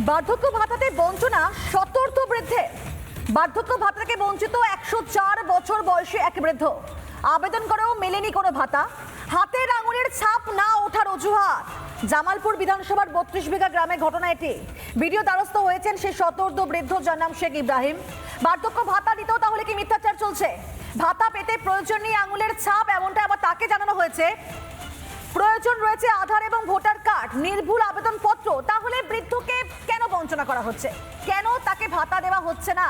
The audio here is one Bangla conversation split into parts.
বার্ধক্য ভাতাতে বঞ্চনা সতর্ক বৃদ্ধে। বার্ধক্য ভাতাকে বঞ্চিত একশো চার বছর বয়সী এক বৃদ্ধ। আবেদন করেও মেলেনি কোনো ভাতা। হাতের আঙুলের ছাপ না ওঠার অজুহাত। জামালপুর বিধানসভার বত্রিশ বিঘা গ্রামে ঘটনা এটি। ভিডিও দ্বারস্থ হয়েছেন সেই সতর্ক বৃদ্ধ, যার নাম শেখ ইব্রাহিম। বার্ধক্য ভাতা দিতেও তাহলে কি মিথ্যাচার চলছে? ভাতা পেতে প্রয়োজনীয় আঙুলের ছাপ এমনটা আবার তাকে জানানো হয়েছে প্রয়োজন রয়েছে আধার এবং ভোটার কার্ড নির্ভুল আবেদনপত্র। তাহলে বৃদ্ধকে কেন বঞ্চনা করা হচ্ছে? কেন তাকে ভাতা দেওয়া হচ্ছে না?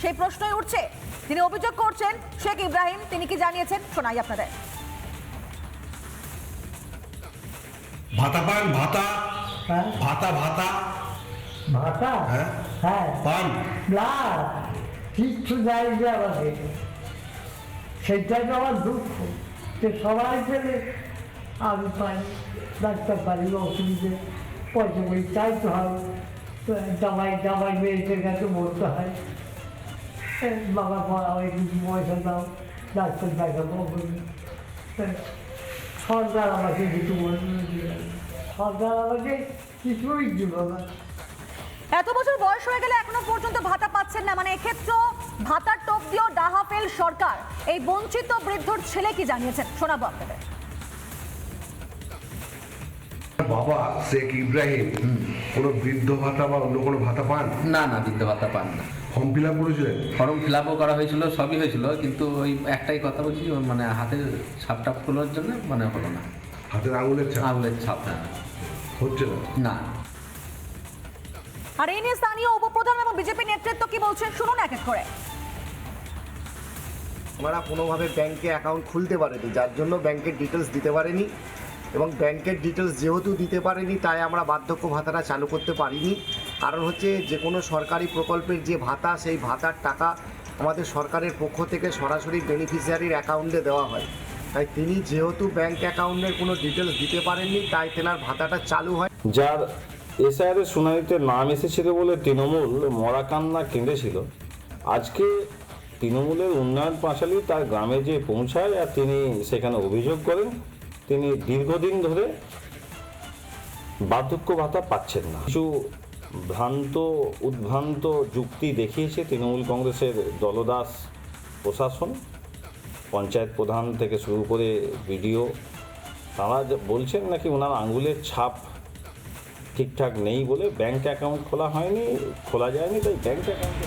সেই প্রশ্নই উঠছে। তিনি অভিযোগ করছেন শেখ ইব্রাহিম তিনি কি জানিয়েছেন? শোনাই আপনাদের। ভাতা পান ভাতা? হ্যাঁ ভাতা ভাতা? ভাতা? হ্যাঁ। হ্যাঁ। পান? না কিচ্ছু দেয় যে আমাকে। সেটাই তো আমার দুঃখ। যে সবাই পেলে আমি পাই ডাক্তার পারি অসুবিধে পয়সা করি চাইতে হয়। জামাই জামাই মেয়েদের কাছে বলতে হয় বাবা, পড়া হয় কিছু পয়সা দাও, ডাক্তার দেখাবো সরকার আমাকে কিছু। সরকার আমাকে কিছুই দিল না এত বছর বয়স হয়ে গেলে এখনও পর্যন্ত ভাতা পাচ্ছেন না মানে এক্ষেত্রে ভাতার টোপ দিয়েও ডাহা সরকার। এই বঞ্চিত বৃদ্ধর ছেলে কি জানিয়েছেন? শোনাবো আপনাদের। বাবা শেখ ইব্রাহিম? কোনো বৃদ্ধ ভাতা বা অন্য কোনো ভাতা পান? না না বৃদ্ধ ভাতা পান না। ফর্ম ফিল আপ করেছিলেন? ফর্ম ফিল আপও করা হয়েছিল সবই হয়েছিল কিন্তু ওই একটাই কথা বলছি ওর মানে হাতের ছাপটাপ খোলার জন্য মানে হলো না। হাতের আঙুলের ছাপ? আঙুলের ছাপ না হচ্ছে না? না। আর এই নিয়ে স্থানীয় উপপ্রধান এবং বিজেপি নেতৃত্ব কি বলছেন শুনুন এক এক করে। ওনারা কোনোভাবে ব্যাংকে অ্যাকাউন্ট খুলতে পারেনি যার জন্য ব্যাংকের ডিটেলস দিতে পারেনি। এবং ব্যাংকের ডিটেলস যেহেতু দিতে পারেনি, তাই আমরা বার্ধক্য ভাতাটা চালু করতে পারিনি। কারণ হচ্ছে যে কোনো সরকারি প্রকল্পের যে ভাতা, সেই ভাতার টাকা আমাদের সরকারের পক্ষ থেকে সরাসরি বেনিফিশিয়ারির অ্যাকাউন্টে দেওয়া হয়। তাই তিনি যেহেতু ব্যাংক অ্যাকাউন্টের কোনো ডিটেলস দিতে পারেননি, তাই তেনার ভাতাটা চালু হয়। যার এসআইআরের শুনানিতে নাম এসেছিল বলে তৃণমূল মরাকান্না কেঁদেছিল। আজকে তৃণমূলের উন্নয়ন পাঁচালী তার গ্রামে যে পৌঁছায় আর তিনি সেখানে অভিযোগ করেন। তিনি দীর্ঘদিন ধরে বার্ধক্য ভাতা পাচ্ছেন না। কিছু ভ্রান্ত, উদ্ভ্রান্ত যুক্তি দেখিয়েছে তৃণমূল কংগ্রেসের দলদাস প্রশাসন। পঞ্চায়েত প্রধান থেকে শুরু করে বিডিও। তারা বলছেন নাকি ওনার আঙ্গুলের ছাপ ঠিকঠাক নেই বলে ব্যাংক অ্যাকাউন্ট খোলা হয়নি, খোলা যায়নি, তাই ব্যাংক অ্যাকাউন্টে